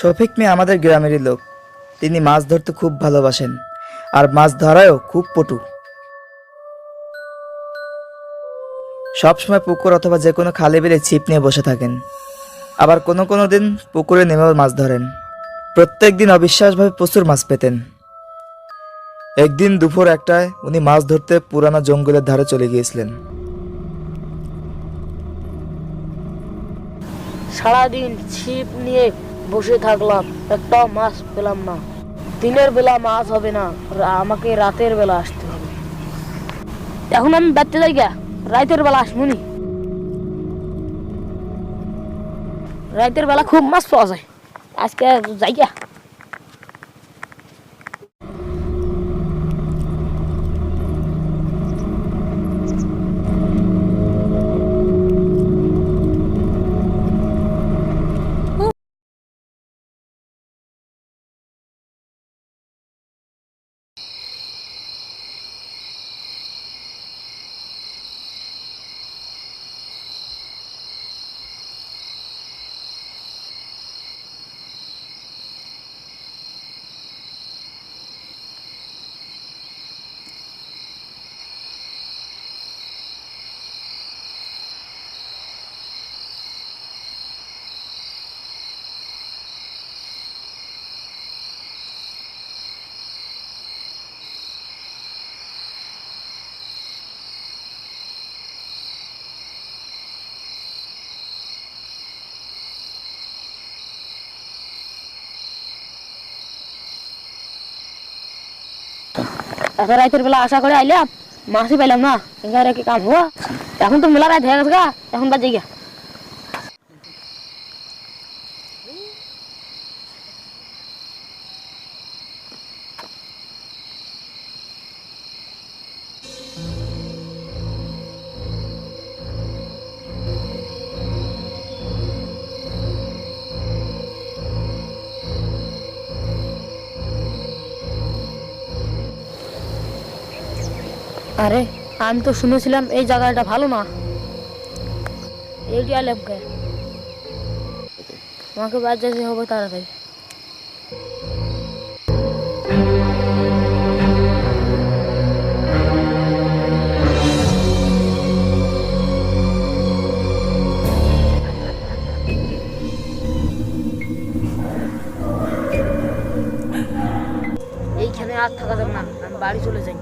শফিক মিয়া আমাদের গ্রামেরই লোক। তিনি মাছ ধরতে খুব ভালোবাসেন, আর মাছ ধরায়ও খুব পটু। সবসময় পুকুর অথবা যে কোনো খালে বিলে ছিপ নিয়ে বসে থাকেন। আবার কোনো কোনো দিন পুকুরে নেমেও মাছ ধরেন। প্রত্যেক দিন অবিশ্বাসভাবে প্রচুর মাছ পেতেন। একদিন দুপুর একটায় উনি মাছ ধরতে পুরানো জঙ্গলের ধারে চলে গিয়েছিলেন। সারাদিন ছিপ নিয়ে বসে থাকলাম, একটা মাছ পেলাম না। দিনের বেলা মাছ হবে না আমাকে রাতের বেলা আসতে হবে। এখন আমি বাড়তে যাই গা রাতের বেলা আসমুনি রাতের বেলা খুব মাছ পাওয়া যায়। আজকে যাই গা এখন রাতের বেলা আশা করে আইলাম মাছই পাইলাম না। এখানে কি কাম হওয়া এখন তো মেলা রাত হয়ে গেছে গা, এখন বাজে গা আরে, আমি তো শুনেছিলাম এই জায়গাটা ভালো না। এইটি আলেম কে আমাকে বাদ যেতে হবে তাড়াতাড়ি। এইখানে আর থাকা যাবে না, আমি বাড়ি চলে যাই।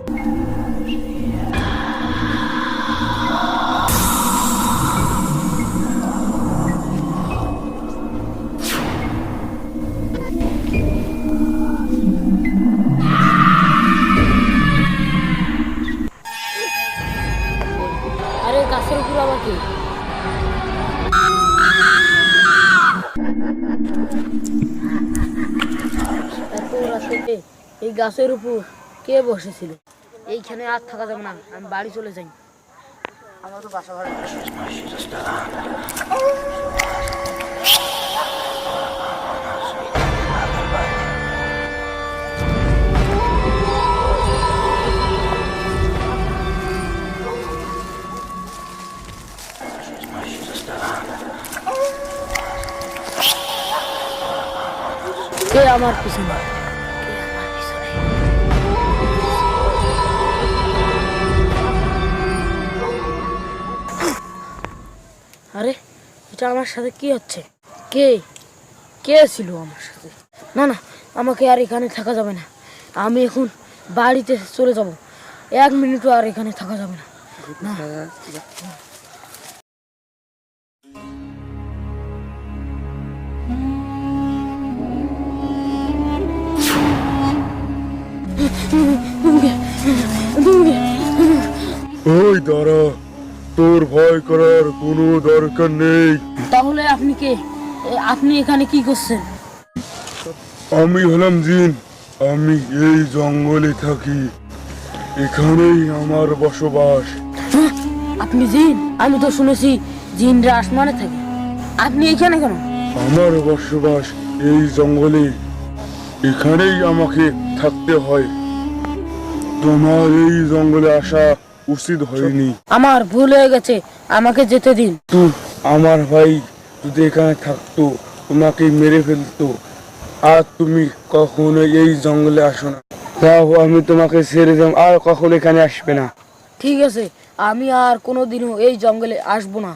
এই গাছের উপর কে বসেছিল? এইখানে আর থাকা যাবে না, আমি বাড়ি চলে যাই। আমার তো বাসা আমার পিছনে? আরে, এটা আমার সাথে কি হচ্ছে? কে? কে ছিল আমার সাথে? না না, আমাকে আর এখানে থাকা যাবে না। আমি এখন বাড়িতে চলে যাব। এক মিনিটও আর এখানে থাকা যাবে না। ওই দাঁড়া তোর ভয় করার কোনো দরকার নেই। তাহলে আপনি কে? আপনি এখানে কি করছেন? আমি হলাম জিন। আমি এই জঙ্গলে থাকি। এখানেই আমার বসবাস। হ্যাঁ, আপনি জিন? আমি তো শুনেছি জিনরা আসমানে থাকে। আপনি এখানে কেন? আমার বসবাস এই জঙ্গলে। এখানেই আমাকে থাকতে হয়। তোমার এই জঙ্গলে আসা উচিত হয়নি। আমার ভুল হয়ে গেছে আমাকে যেতে দিন। আমার ভাই যদি এখানে থাকতো তোমাকে মেরে ফেলতো। আর তুমি কখনো এই জঙ্গলে আসো না। যাও আমি তোমাকে ছেড়ে দিলাম আর কখনো এখানে আসবে না। ঠিক আছে আমি আর কোনোদিনও এই জঙ্গলে আসব না।